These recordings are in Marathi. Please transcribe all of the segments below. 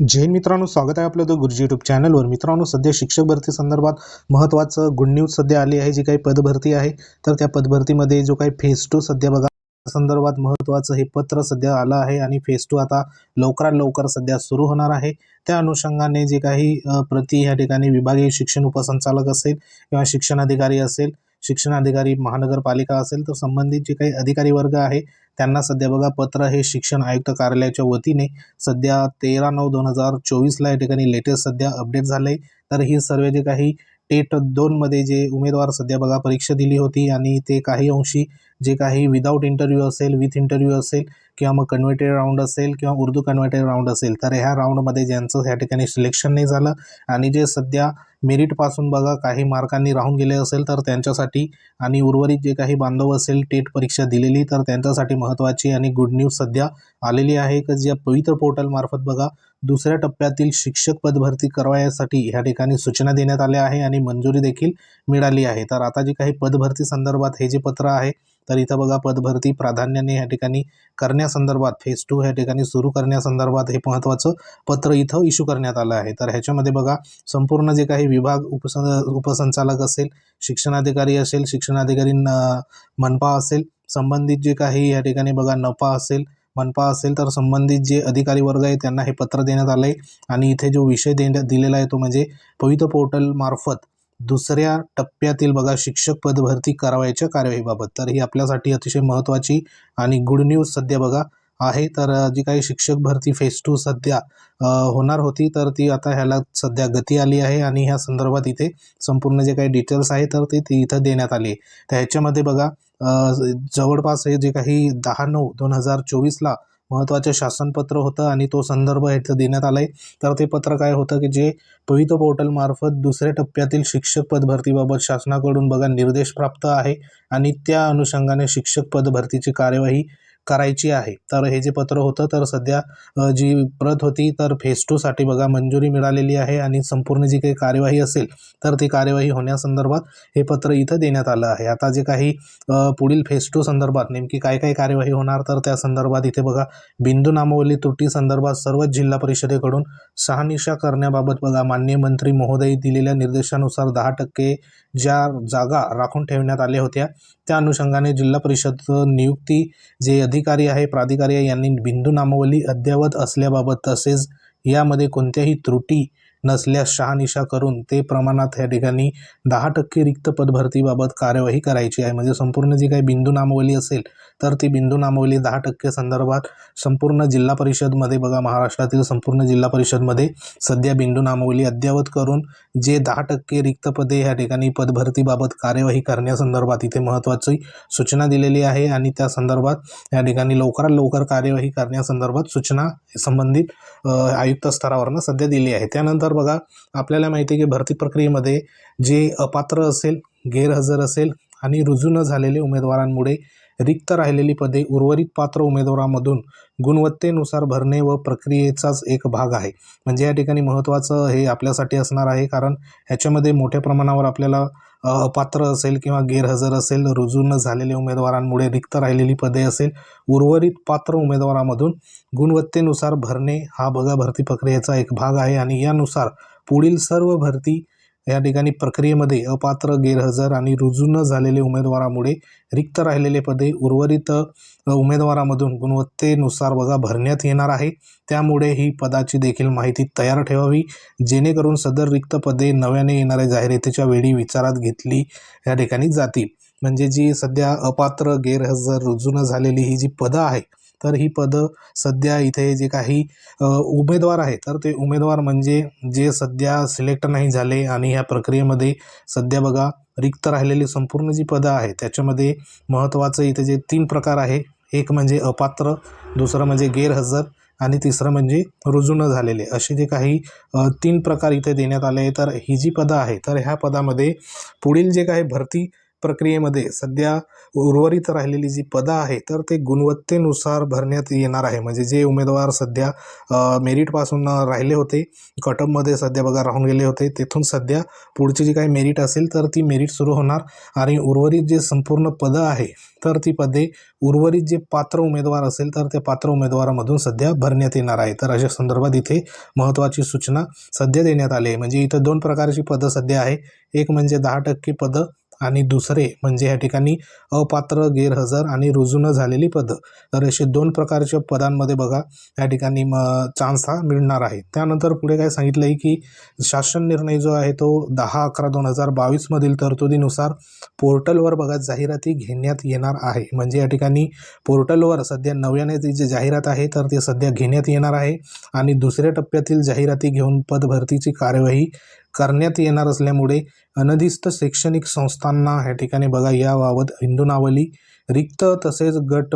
जैन मित्रांनो स्वागत आहे आपलं द गुरुजी यूट्यूब चॅनलवर मित्रांनो सध्या शिक्षक भरती संदर्भात महत्त्वाचं गुड न्यूज सध्या आली आहे जी काही पदभरती आहे. तर त्या पदभरतीमध्ये जो काही फेज टू सध्या बघा संदर्भात महत्त्वाचं हे पत्र सध्या आलं आहे आणि फेज टू आता लवकरात लवकर सध्या सुरू होणार आहे. त्या अनुषंगाने जे काही प्रति या ठिकाणी विभागीय शिक्षण उपसंचालक असेल किंवा शिक्षण अधिकारी असेल शिक्षण अधिकारी महानगरपालिका असेल तर संबंधित जे काही अधिकारी वर्ग आहे त्यांना सध्या बघा पत्र हे शिक्षण आयुक्त कार्यालयाच्या वतीने सध्या तेरा नऊ दोन हजार चोवीसला या ठिकाणी लेटेस्ट सध्या अपडेट झालं आहे तर ही सर्व जे काही टेट दोनमध्ये जे उमेदवार सध्या बघा परीक्षा दिली होती आणि ते काही अंशी जे काही विदाऊट इंटरव्ह्यू असेल विथ इंटरव्ह्यू असेल किंवा मग कन्व्हर्टेड राऊंड असेल किंवा उर्दू कन्व्हर्टेड राऊंड असेल तर ह्या राऊंडमध्ये ज्यांचं ह्या ठिकाणी सिलेक्शन नाही झालं आणि जे सध्या मेरिटपासून बघा काही मार्कांनी राहून गेले असेल तर त्यांच्यासाठी आणि उर्वरित जे काही बांधव असेल टेट परीक्षा दिलेली तर त्यांच्यासाठी महत्त्वाची आणि गुड न्यूज सध्या आलेली आहे. की ज्या पवित्र पोर्टलमार्फत बघा दुसऱ्या टप्प्यातील शिक्षक पदभरती करवायसाठी ह्या ठिकाणी सूचना देण्यात आल्या आहे आणि मंजुरी देखील मिळाली आहे. तर आता जे काही पदभरती संदर्भात हे जे पत्र आहे तर इथं बघा पदभरती प्राधान्याने ह्या ठिकाणी करण्यासंदर्भात फेज टू ह्या ठिकाणी सुरू करण्यासंदर्भात हे महत्त्वाचं पत्र इथं इश्यू करण्यात आलं आहे. तर ह्याच्यामध्ये बघा संपूर्ण जे काही विभाग उपसं उपसंचालक असेल शिक्षणाधिकारी असेल शिक्षणाधिकारी न- मनपा असेल संबंधित जे काही या ठिकाणी बघा नफा असेल मनपा असेल तर संबंधित जे अधिकारी वर्ग आहे त्यांना हे पत्र देण्यात आलं आहे आणि इथे जो विषय देण्यात दिलेला आहे तो म्हणजे पवित्र पोर्टलमार्फत दुसऱ्या टप्प्यातील बघा शिक्षक पदभरती करावयाच्या कार्यवाहीबाबत. तर ही आपल्यासाठी अतिशय महत्त्वाची आणि गुड न्यूज सध्या बघा आहे. तर जी काही शिक्षक भरती फेज टू सध्या होणार होती तर ती आता ह्याला सध्या गती आली आहे आणि ह्या संदर्भात इथे संपूर्ण जे काही डिटेल्स आहे तर ते ती इथं देण्यात आली आहे. तर ह्याच्यामध्ये बघा जवळपास हे जे काही दहा नऊ दोन हजार चोवीसला महत्त्वाचे शासनपत्र होतं आणि तो संदर्भ इथं देण्यात आला आहे तर ते पत्र काय होतं की जे पवित्र पोर्टलमार्फत दुसऱ्या टप्प्यातील शिक्षक पदभरतीबाबत शासनाकडून बघा निर्देश प्राप्त आहे आणि त्या अनुषंगाने शिक्षक पदभरतीची कार्यवाही करायची आहे. तर हे जे पत्र होतं तर सध्या जी प्रत होती तर फेस टूसाठी बघा मंजुरी मिळालेली आहे आणि संपूर्ण जी काही कार्यवाही असेल तर ती कार्यवाही होण्यासंदर्भात हे पत्र इथं देण्यात आलं आहे. आता जे काही पुढील फेस टू संदर्भात नेमकी काय काय कार्यवाही होणार तर त्या संदर्भात इथे बघा बिंदू नामावली त्रुटी संदर्भात सर्वच जिल्हा परिषदेकडून सहानिशा करण्याबाबत बघा माननीय मंत्री महोदय दिलेल्या निर्देशानुसार दहा टक्के ज्या जागा राखून ठेवण्यात आल्या होत्या त्या अनुषंगाने जिल्हा परिषद नियुक्ती जे अधिकारी आहे प्राधिकारी यांनी बिंदू नामावली अद्ययावत असल्याबाबत तसेच यामध्ये कोणत्याही त्रुटी नसल्यास शहानिशा करून ते प्रमाणात या ठिकाणी दहा टक्के रिक्त पदभरतीबाबत कार्यवाही करायची आहे. म्हणजे संपूर्ण जी काही बिंदू नामवली असेल तर ती बिंदू नामवली दहा टक्के संदर्भात संपूर्ण जिल्हा परिषदमध्ये बघा महाराष्ट्रातील संपूर्ण जिल्हा परिषदमध्ये सध्या बिंदू नामवली अद्ययावत करून जे दहा टक्के रिक्त पदे या ठिकाणी पदभरतीबाबत कार्यवाही करण्यासंदर्भात इथे महत्त्वाची सूचना दिलेली आहे आणि त्या संदर्भात या ठिकाणी लवकरात लवकर कार्यवाही करण्यासंदर्भात सूचना संबंधित आयुक्त स्तरावरनं सध्या दिली आहे. त्यानंतर बघा आपल्याला माहिती आहे की भरती प्रक्रियेमध्ये जे अपात्र असेल गैरहजर असेल आणि रुजू न झालेले उमेदवारांमुळे रिक्त राहिलेली पदे उर्वरित पात्र उमेदवारामधून गुणवत्तेनुसार भरणे व प्रक्रियेचाच एक भाग आहे. म्हणजे या ठिकाणी महत्त्वाचं हे आपल्यासाठी असणार आहे कारण ह्याच्यामध्ये मोठ्या प्रमाणावर आपल्याला अपात्र असेल किंवा गैरहजर असेल रुजू न झालेले उमेदवारांमुळे रिक्त राहिलेली पदे असेल उर्वरित पात्र उमेदवारामधून गुणवत्तेनुसार भरणे हा बघा भरती प्रक्रियेचा एक भाग आहे. आणि यानुसार पुढील सर्व भरती या ठिकाणी प्रक्रियेमध्ये अपात्र गैरहजर आणि रुजू न झालेले उमेदवारामुळे रिक्त राहिलेले पदे उर्वरित उमेदवारामधून गुणवत्तेनुसार बघा भरण्यात येणार आहे. त्यामुळे ही पदाची देखील माहिती तयार ठेवावी जेणेकरून सदर रिक्त पदे नव्याने येणाऱ्या जाहिरातीच्या वेळी विचारात घेतली या ठिकाणी जातील. म्हणजे जी सध्या अपात्र गैरहजर रुजू न झालेली ही जी पदं आहे तर ही पदं सध्या इथे जे काही उमेदवार आहे तर ते उमेदवार म्हणजे जे सध्या सिलेक्ट नाही झाले आणि ह्या प्रक्रियेमध्ये सध्या बघा रिक्त राहिलेली संपूर्ण जी पदं आहे त्याच्यामध्ये महत्त्वाचं इथे जे तीन प्रकार आहे एक म्हणजे अपात्र दुसरं म्हणजे गैरहजर आणि तिसरं म्हणजे रुजू न झालेले. असे जे काही तीन प्रकार इथे देण्यात आले आहे तर ही जी पदं आहे तर ह्या पदामध्ये पुढील जे काही भरती प्रक्रियेमध्ये सध्या उर्वरित राहिलेली जी पदं आहे तर ते गुणवत्तेनुसार भरण्यात येणार आहे. म्हणजे जे उमेदवार सध्या मेरिटपासून राहिले होते कटअपमध्ये सध्या बघा राहून गेले होते तेथून सध्या पुढची जी काही मेरिट असेल तर ती मेरिट सुरू होणार. आणि उर्वरित जे संपूर्ण पदं आहे तर ती पदे उर्वरित जे पात्र उमेदवार असेल तर त्या पात्र उमेदवारामधून सध्या भरण्यात येणार आहे. तर अशा संदर्भात इथे महत्त्वाची सूचना सध्या देण्यात आली आहे. म्हणजे इथं दोन प्रकारची पदं सध्या आहे. एक म्हणजे दहा टक्के पदं आणि दुसरे म्हणजे या ठिकाणी अपात्र गैरहजर आणि रुजू न झालेली पदं. तर असे दोन प्रकारच्या पदांमध्ये बघा या ठिकाणी म चान्स हा मिळणार आहे. त्यानंतर पुढे काय सांगितलं आहे की शासन निर्णय जो आहे तो दहा अकरा दोन हजार बावीसमधील तरतुदीनुसार पोर्टलवर बघा जाहिराती घेण्यात येणार आहे. म्हणजे या ठिकाणी पोर्टलवर सध्या नव्याने ती जी जाहिरात आहे तर ते सध्या घेण्यात येणार आहे. आणि दुसऱ्या टप्प्यातील जाहिराती घेऊन पदभरतीची कार्यवाही करण्यात येणार असल्यामुळे अनधिस्त शैक्षणिक संस्थांना ह्या ठिकाणी बघा याबाबत हिंदू नावली रिक्त तसेच गट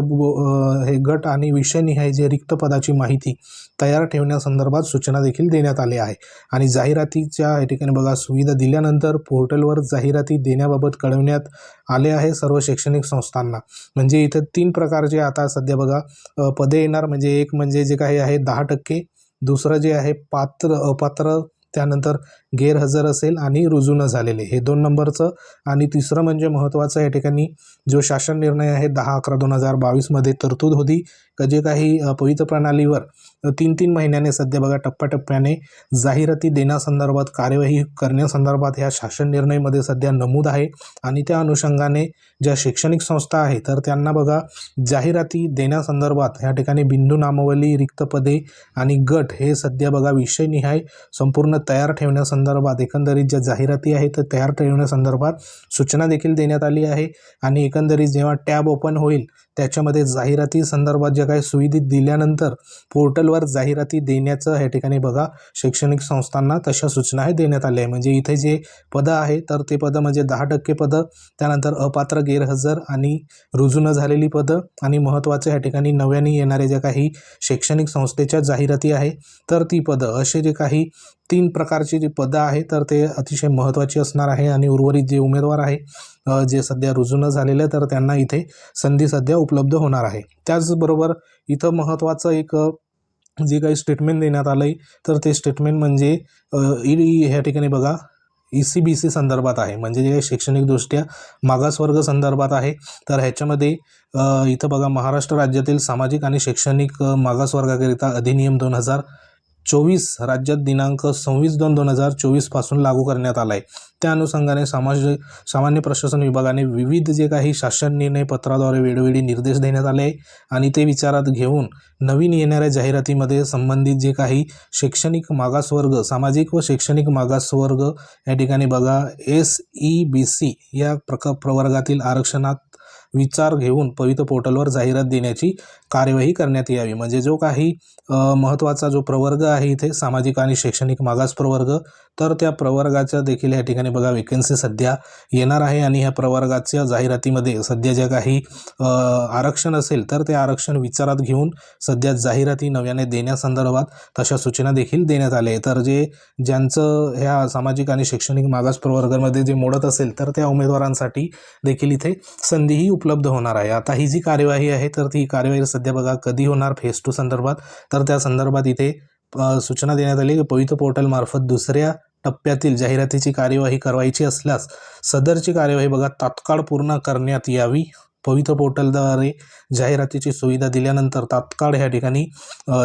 हे गट आणि विषयनिहाय जे रिक्त पदाची माहिती तयार ठेवण्यासंदर्भात सूचना देखील देण्यात आली आहे. आणि जाहिरातीच्या या ठिकाणी बघा सुविधा दिल्यानंतर पोर्टलवर जाहिराती देण्याबाबत कळवण्यात आले आहे सर्व शैक्षणिक संस्थांना. म्हणजे इथं तीन प्रकारचे आता सध्या बघा पदे येणार. म्हणजे एक म्हणजे जे काही आहे दहा टक्के दुसरं जे आहे पात्र अपात्र त्यानंतर गैरहजर असेल आणि रुजू न झालेले. हे दोन नंबरचं आणि तिसरं म्हणजे महत्त्वाचं या ठिकाणी जो शासन निर्णय आहे दहा अकरा दोन हजार बावीसमध्ये तरतूद होती. तर जे काही पवित्र प्रणालीवर तीन तीन महिन्याने सध्या बघा टप्प्याटप्प्याने जाहिराती देण्यासंदर्भात कार्यवाही करण्यासंदर्भात ह्या शासन निर्णयमध्ये सध्या नमूद आहे. आणि त्या अनुषंगाने ज्या शैक्षणिक संस्था आहे तर त्यांना बघा जाहिराती देण्यासंदर्भात ह्या ठिकाणी बिंदू नामावली रिक्त पदे आणि गट हे सध्या बघा विषयनिहाय संपूर्ण तयार ठेवण्यासंदर्भात एकंदरीत ज्या जाहिराती आहेत तर तयार ठेवण्यासंदर्भात सूचना देखील देण्यात आली आहे. आणि एकंदरीत जेव्हा टॅब ओपन होईल त्याच्यामध्ये जाहिराती संदर्भात ज्या काही सुविधा दिल्यानंतर पोर्टलवर जाहिराती देण्याचं ह्या ठिकाणी बघा शैक्षणिक संस्थांना तशा सूचनाही देण्यात आल्या आहे म्हणजे इथे जे पदं आहे तर ते पदं म्हणजे दहा टक्के पदं त्यानंतर अपात्र गैरहजर आणि रुजू न झालेली पदं आणि महत्त्वाचं ह्या ठिकाणी नव्याने येणारे ज्या काही शैक्षणिक संस्थेच्या जाहिराती आहे तर ती पदं असे जे काही तीन प्रकारची जी पदं आहे तर ते अतिशय महत्त्वाची असणार आहे आणि उर्वरित जे उमेदवार आहे जे सध्या रुजू न झालेले तर त्यांना इथे संधी सध्या उपलब्ध होणार आहे. त्याचबरोबर इथं महत्त्वाचं एक जे काही स्टेटमेंट देण्यात आलं आहे तर ते स्टेटमेंट म्हणजे ई ह्या ठिकाणी बघा ई सी बी सी संदर्भात आहे. म्हणजे जे काही शैक्षणिकदृष्ट्या मागासवर्ग संदर्भात आहे तर ह्याच्यामध्ये इथं बघा महाराष्ट्र राज्यातील सामाजिक आणि शैक्षणिक मागासवर्गाकरिता अधिनियम दोन हजार चोवीस राज्यात दिनांक सव्वीस दोन दोन हजार चोवीसपासून लागू करण्यात आला आहे त्या अनुषंगाने समाज सामान्य प्रशासन विभागाने विविध जे काही शासन निर्णय पत्राद्वारे वेळोवेळी निर्देश देण्यात आले आणि ते विचारात घेऊन नवीन येणाऱ्या जाहिरातीमध्ये संबंधित जे काही शैक्षणिक मागासवर्ग सामाजिक व शैक्षणिक मागासवर्ग या ठिकाणी बघा एस ई बी सी या प्रक प्रवर्गातील आरक्षणात विचार घेऊन पवित्र पोर्टलवर जाहिरात देण्याची कार्यवाही करण्यात यावी. म्हणजे जो काही महत्त्वाचा जो प्रवर्ग आहे इथे सामाजिक आणि शैक्षणिक मागास प्रवर्ग तर त्या प्रवर्गाच्या देखील या ठिकाणी बघा वेकन्सी सध्या येणार आहे आणि ह्या प्रवर्गाच्या जाहिरातीमध्ये सध्या ज्या काही आरक्षण असेल तर ते आरक्षण विचारात घेऊन सध्या जाहिराती नव्याने देण्यासंदर्भात तशा सूचना देखील देण्यात आल्या आहे तर जे ज्यांचं ह्या सामाजिक आणि शैक्षणिक मागास प्रवर्गामध्ये जे मोडत असेल तर त्या उमेदवारांसाठी देखील इथे संधीही उपलब्ध होणार आहे. आता ही जी कार्यवाही आहे तर ती कार्यवाही सध्या बघा कधी होणार? फेस टू संदर्भात. तर त्या संदर्भात इथे सूचना देण्यात आली की पवित्र पोर्टलमार्फत दुसऱ्या टप्प्यातील जाहिरातीची कार्यवाही करायची असल्यास सदरची कार्यवाही बघा तात्काळ पूर्ण करण्यात यावी. पवित्र पोर्टलद्वारे जाहिरातीची सुविधा दिल्यानंतर तात्काळ ह्या ठिकाणी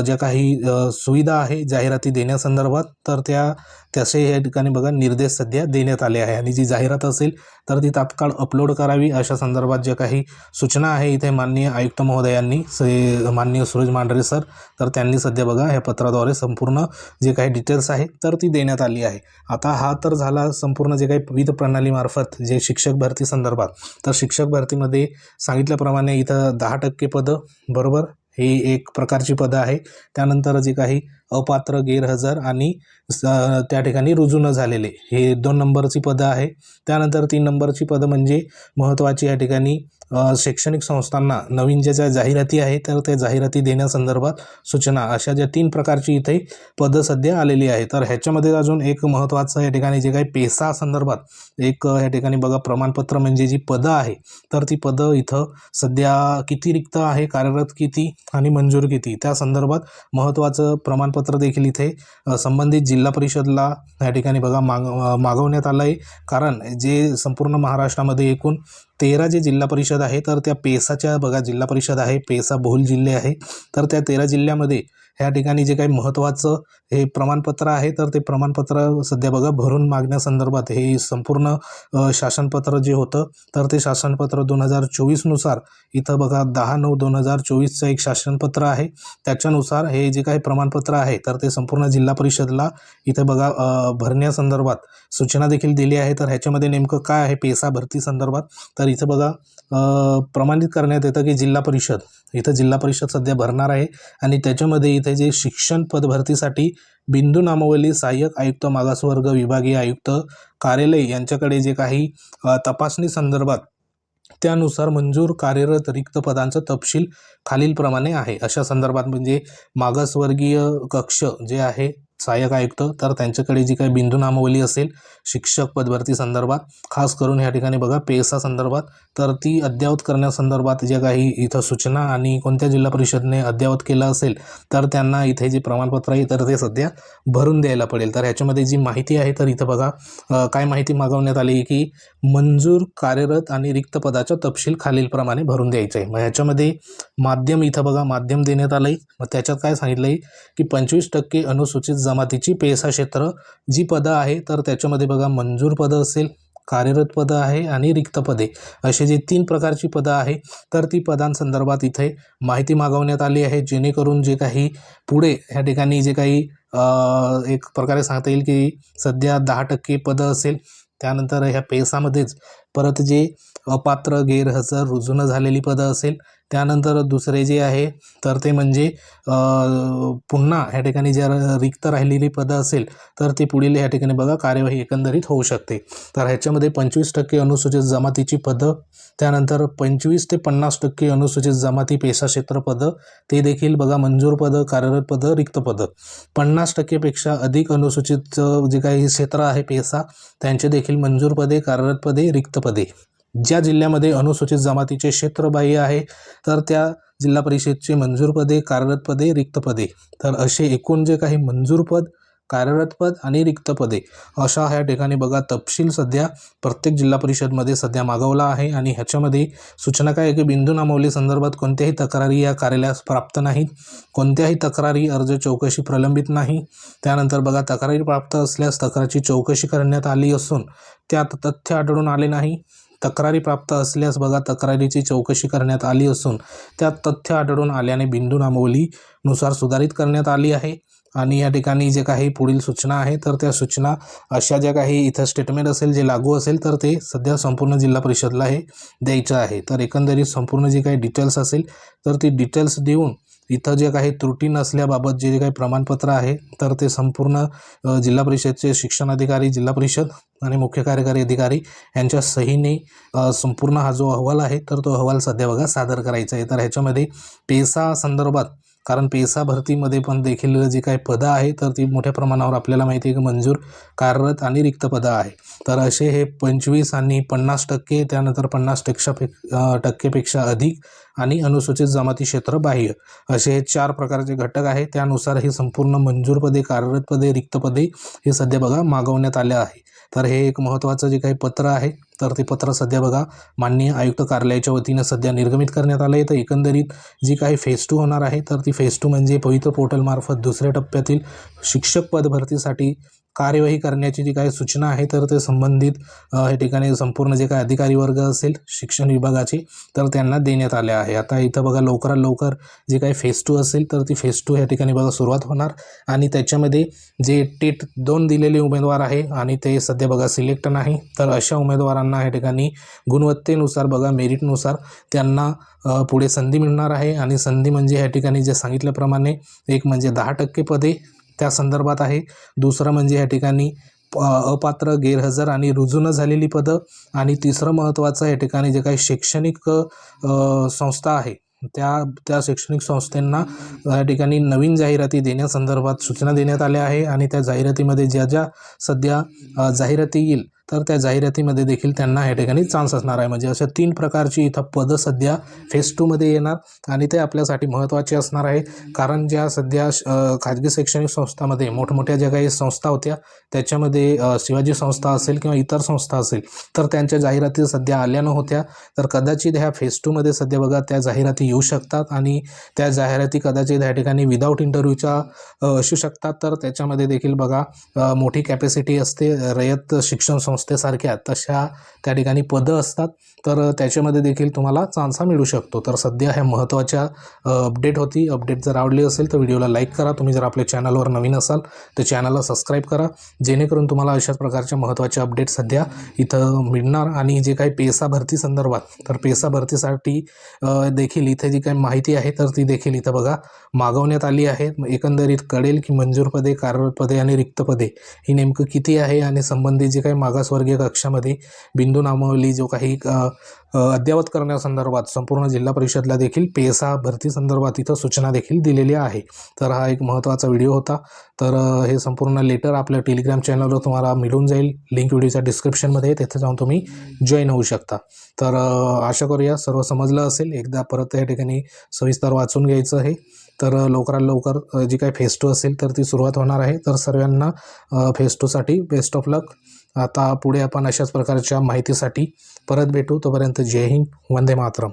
ज्या काही सुविधा आहे जाहिराती देण्यासंदर्भात तर त्या त्याचे या ठिकाणी बघा निर्देश सध्या देण्यात आले आहे. आणि जी जाहिरात असेल तर ती तात्काळ अपलोड करावी अशा संदर्भात ज्या काही सूचना आहे इथे माननीय आयुक्त महोदयांनी से माननीय सुरज मांढरे सर तर त्यांनी सध्या बघा ह्या पत्राद्वारे संपूर्ण जे काही डिटेल्स आहे तर ती देण्यात आली आहे. आता हा तर झाला संपूर्ण जे काही विविध प्रणालीमार्फत जे शिक्षक भरती संदर्भात तर शिक्षक भरतीमध्ये सांगितल्याप्रमाणे इथं दहा टक्के पदं बरोबर? ही एक प्रकारची पदं आहे. त्यानंतर जे काही अपात्र गैरहजर आणि स त्या ठिकाणी रुजू न झालेले. हे दोन नंबरची पदं आहे. त्यानंतर तीन नंबरची पदं म्हणजे महत्त्वाची या ठिकाणी शैक्षणिक संस्थांना नवीन ज्या ज्या जाहिराती आहे तर त्या जाहिराती देण्यासंदर्भात सूचना अशा ज्या तीन प्रकारची इथे पदं सध्या आलेली आहे तर ह्याच्यामध्ये अजून एक महत्त्वाचं या ठिकाणी जे काही पेसा संदर्भात एक या ठिकाणी बघा प्रमाणपत्र म्हणजे जी पदं आहे तर ती पदं इथं सध्या किती रिक्त आहे कार्यरत किती आणि मंजूर किती? त्या संदर्भात महत्त्वाचं प्रमाणपत्र देखील इथे संबंधित जिल्हा परिषदला या ठिकाणी बघा माग मागवण्यात आलं आहे कारण जे संपूर्ण महाराष्ट्रामध्ये एकूण तेरा जे जिल्हा परिषद आहे तर त्या पेसाच्या बघा जिल्हा परिषद आहे पेसा बहुल जिल्हे आहे तर त्या तेरा जिल्ह्यामध्ये ह्या ठिकाणी जे काही महत्त्वाचं हे प्रमाणपत्र आहे तर ते प्रमाणपत्र सध्या बघा भरून मागण्यासंदर्भात हे संपूर्ण शासनपत्र जे होतं तर ते शासनपत्र दोन हजार चोवीसनुसार इथं बघा दहा नऊ दोन हजार चोवीसचं एक शासनपत्र आहे. त्याच्यानुसार हे जे काही प्रमाणपत्र आहे तर ते संपूर्ण जिल्हा परिषदला इथं बघा भरण्यासंदर्भात सूचना देखील दिली आहे. तर ह्याच्यामध्ये नेमकं काय आहे पेसा भरती संदर्भात? तर इथं बघा प्रमाणित करण्यात येतं की जिल्हा परिषद इथं जिल्हा परिषद सध्या भरणार आहे आणि त्याच्यामध्ये इथे जे शिक्षण पदभरतीसाठी बिंदू नामावली सहाय्यक आयुक्त मागासवर्ग विभागीय आयुक्त कार्यालय यांच्याकडे जे काही तपासणी संदर्भात त्यानुसार मंजूर कार्यरत रिक्त पदांचा तपशील खालीलप्रमाणे आहे. अशा संदर्भात म्हणजे मागासवर्गीय कक्ष जे आहे सहाय्यक आयुक्त तर त्यांच्याकडे जी काही बिंदू नामावली असेल शिक्षक पदभरती संदर्भात खास करून ह्या ठिकाणी बघा पेसा संदर्भात तर ती अद्ययावत करण्यासंदर्भात ज्या काही इथं सूचना आणि कोणत्या जिल्हा परिषदने अद्ययावत केलं असेल तर त्यांना इथे जे प्रमाणपत्र आहे तर ते सध्या भरून द्यायला पडेल. तर ह्याच्यामध्ये जी माहिती आहे तर इथं बघा काय माहिती मागवण्यात आली की मंजूर कार्यरत आणि रिक्त पदाचा तपशील खालीलप्रमाणे भरून द्यायचं आहे. मग ह्याच्यामध्ये माध्यम इथं बघा माध्यम देण्यात आलं आहे मग त्याच्यात काय सांगितलं आहे की पंचवीस टक्के अनुसूचित जमातीची पेसा क्षेत्र जी पदं आहे तर त्याच्यामध्ये बघा मंजूर पदं असेल कार्यरत पदं आहे आणि रिक्त पदे. असे जे तीन प्रकारची पदं आहे तर ती पदांसंदर्भात इथे माहिती मागवण्यात आली आहे जेणेकरून जे काही पुढे ह्या ठिकाणी जे काही एक प्रकारे सांगता येईल की सध्या दहा टक्के पदं असेल त्यानंतर ह्या पेसामध्येच परत जे अपात्र गैरहजर रुजून झालेली पदं असेल त्यानंतर दुसरे जे आहे तर ते म्हणजे पुन्हा ह्या ठिकाणी जर रिक्त राहिलेली पदं असेल तर ती पुढील ह्या ठिकाणी बघा कार्यवाही एकंदरीत होऊ शकते. तर ह्याच्यामध्ये पंचवीस टक्के अनुसूचित जमातीची पदं त्यानंतर पंचवीस ते पन्नास टक्के अनुसूचित जमाती पेशा क्षेत्र पदं ते देखील बघा मंजूर पदं कार्यरत पदं रिक्त पदं. पन्नास टक्केपेक्षा अधिक अनुसूचित जे काही क्षेत्र आहे पेसा त्यांचे देखील मंजूर पदे कार्यरत पदे रिक्त पदे. ज्या जिल्ह्यामध्ये अनुसूचित जमातीचे क्षेत्रबाह्य आहे तर त्या जिल्हा परिषदचे मंजूर पदे कार्यरत पदे रिक्त पदे. तर असे एकूण जे काही मंजूर पद कार्यरत पद आणि रिक्त पदे अशा ह्या ठिकाणी बघा तपशील सध्या प्रत्येक जिल्हा परिषदमध्ये सध्या मागवला आहे आणि ह्याच्यामध्ये सूचना काय आहे की बिंदू नामावली संदर्भात कोणत्याही तक्रारी या कार्यालयास प्राप्त नाहीत. कोणत्याही तक्रारी अर्ज चौकशी प्रलंबित नाही. त्यानंतर बघा तक्रारी प्राप्त असल्यास तक्रारीची चौकशी करण्यात आली असून त्यात तथ्य आढळून आले नाही. तक्रारी प्राप्त असल्यास बघा तक्रारीची चौकशी करण्यात आली असून त्यात तथ्य आढळून आल्याने बिंदू नामावलीनुसार सुधारित करण्यात आली आहे. आणि या ठिकाणी जे काही पुढील सूचना आहे तर त्या सूचना अशा ज्या काही इथं स्टेटमेंट असेल जे लागू असेल तर ते सध्या संपूर्ण जिल्हा परिषदला हे द्यायचं आहे. तर एकंदरीत संपूर्ण जे काही डिटेल्स असेल तर ती डिटेल्स देऊन इथं जे काही त्रुटी नसल्याबाबत जे काही प्रमाणपत्र आहे तर ते संपूर्ण जिल्हा परिषदचे शिक्षण अधिकारी जिल्हा परिषद आणि मुख्य कार्यकारी अधिकारी यांच्या सहीने संपूर्ण हा जो अहवाल आहे तर तो अहवाल सध्या बघा सादर करायचा आहे. तर ह्याच्यामध्ये पेसा संदर्भात कारण पेसा भरतीमध्ये पण देखील जी काही पदं आहे तर ती मोठ्या प्रमाणावर आपल्याला माहिती आहे की मंजूर कार्यरत आणि रिक्त पदं आहे तर असे हे पंचवीस आणि पन्नास टक्के त्यानंतर पन्नास टक्का टक्केपेक्षा अधिक आणि अनुसूचित जमाती क्षेत्र बाह्य. असे हे चार प्रकारचे घटक आहे त्यानुसार हे संपूर्ण मंजूर पदे कार्यरत पदे रिक्त पदे हे सध्या बघा मागवण्यात आले आहे. तर हे एक महत्त्वाचं जे काही पत्र आहे तर ते पत्र सध्या बघा माननीय आयुक्त कार्यालयाच्या वतीनं सध्या निर्गमित करण्यात आलं आहे. तर एकंदरीत जी काही फेज टू होणार आहे तर ती फेज टू म्हणजे पवित्र पोर्टलमार्फत दुसऱ्या टप्प्यातील शिक्षक पद भरतीसाठी कार्यवाही करण्याची जी काही सूचना आहे तर ते संबंधित अ, या ठिकाणी संपूर्ण जे काही अधिकारी वर्ग असेल शिक्षण विभागाचे तर त्यांना देण्यात आले आहे. आता इथं बघा लवकरात लवकर जे काही फेस टू असेल तर ती फेस टू या ठिकाणी बघा सुरुवात होणार. आणि त्याच्यामध्ये जे टेट दोन दिलेले उमेदवार आहे आणि ते सध्या बघा सिलेक्ट नाही तर अशा उमेदवारांना या ठिकाणी गुणवत्तेनुसार बघा मेरिटनुसार त्यांना पुढे संधी मिळणार आहे. आणि संधी म्हणजे या ठिकाणी जे सांगितल्याप्रमाणे एक म्हणजे दहा टक्के पदे त्या संदर्भात आहे. दुसरं म्हणजे या ठिकाणी प- अपात्र गैरहजर आणि रुजू न झालेली पदं आणि तिसरं महत्त्वाचं या ठिकाणी जे काही शैक्षणिक संस्था आहे त्या त्या शैक्षणिक संस्थांना या ठिकाणी नवीन जाहिराती देण्यासंदर्भात सूचना देण्यात आल्या आहे आणि त्या जाहिरातीमध्ये ज्या ज्या सध्या जाहिराती येईल तर त्या जाहिरातीमध्ये देखील त्यांना या ठिकाणी चान्स असणार आहे. म्हणजे अशा तीन प्रकारची इथं पदं सध्या फेस टूमध्ये येणार आणि ते आपल्यासाठी महत्त्वाचे असणार आहे. कारण ज्या सध्या श- खाजगी शैक्षणिक संस्थामध्ये मोठमोठ्या ज्या काही संस्था होत्या त्याच्यामध्ये शिवाजी संस्था असेल किंवा इतर संस्था असेल तर त्यांच्या जाहिराती सध्या आल्या नव्हत्या. तर कदाचित ह्या फेस टूमध्ये सध्या बघा त्या जाहिराती येऊ शकतात आणि त्या जाहिराती कदाचित ह्या ठिकाणी विदाऊट इंटरव्ह्यूच्या असू शकतात. तर त्याच्यामध्ये देखील बघा मोठी कॅपॅसिटी असते. रयत शिक्षण संस्था संस्थेसारख्या तशा त्या ठिकाणी पदं असतात. तर त्याच्यामध्ये देखील तुम्हाला चान्सा मिळू शकतो. तर सध्या ह्या महत्त्वाच्या अपडेट होती. अपडेट जर आवडली असेल तर व्हिडिओला लाईक करा. तुम्ही जर आपल्या चॅनलवर नवीन असाल तर चॅनलला सबस्क्राईब करा. जेणेकरून तुम्हाला अशाच प्रकारच्या महत्त्वाच्या अपडेट सध्या इथं मिळणार. आणि जे काही पेसा भरती संदर्भात तर पेसा भरतीसाठी देखील इथे जी काही माहिती आहे तर ती देखील इथं बघा. मागवण्यात आली आहे. एकंदरीत कळेल की मंजूर पदे कार्यरत पदे आणि रिक्त पदे ही नेमकं किती आहे? आणि संबंधित जे काही मागासवर्गीय कक्षामध्ये बिंदू नामावली जो काही अ, अद्ययावत करण्यासंदर्भात संपूर्ण जिल्हा परिषदला देखील पेसा भरती संदर्भात इथं सूचना देखील दिलेली आहे. तर हा एक महत्त्वाचा व्हिडिओ होता. तर हे संपूर्ण लेटर आपल्या टेलिग्राम चॅनलवर तुम्हाला मिळून जाईल. लिंक व्हिडिओच्या डिस्क्रिप्शनमध्ये तिथे जाऊन तुम्ही जॉईन होऊ शकता. तर आशा करूया सर्व समजलं असेल. एकदा परत या ठिकाणी सविस्तर वाचून घ्यायचं आहे. तर लवकरात लवकर जी काही फेस टू असेल तर ती सुरुवात होणार आहे. तर सर्वांना फेस टूसाठी बेस्ट ऑफ लक आता पुढे आपण अशाच प्रकारच्या माहितीसाठी परत भेटू. तोपर्यंत जय हिंद वंदे मातरम.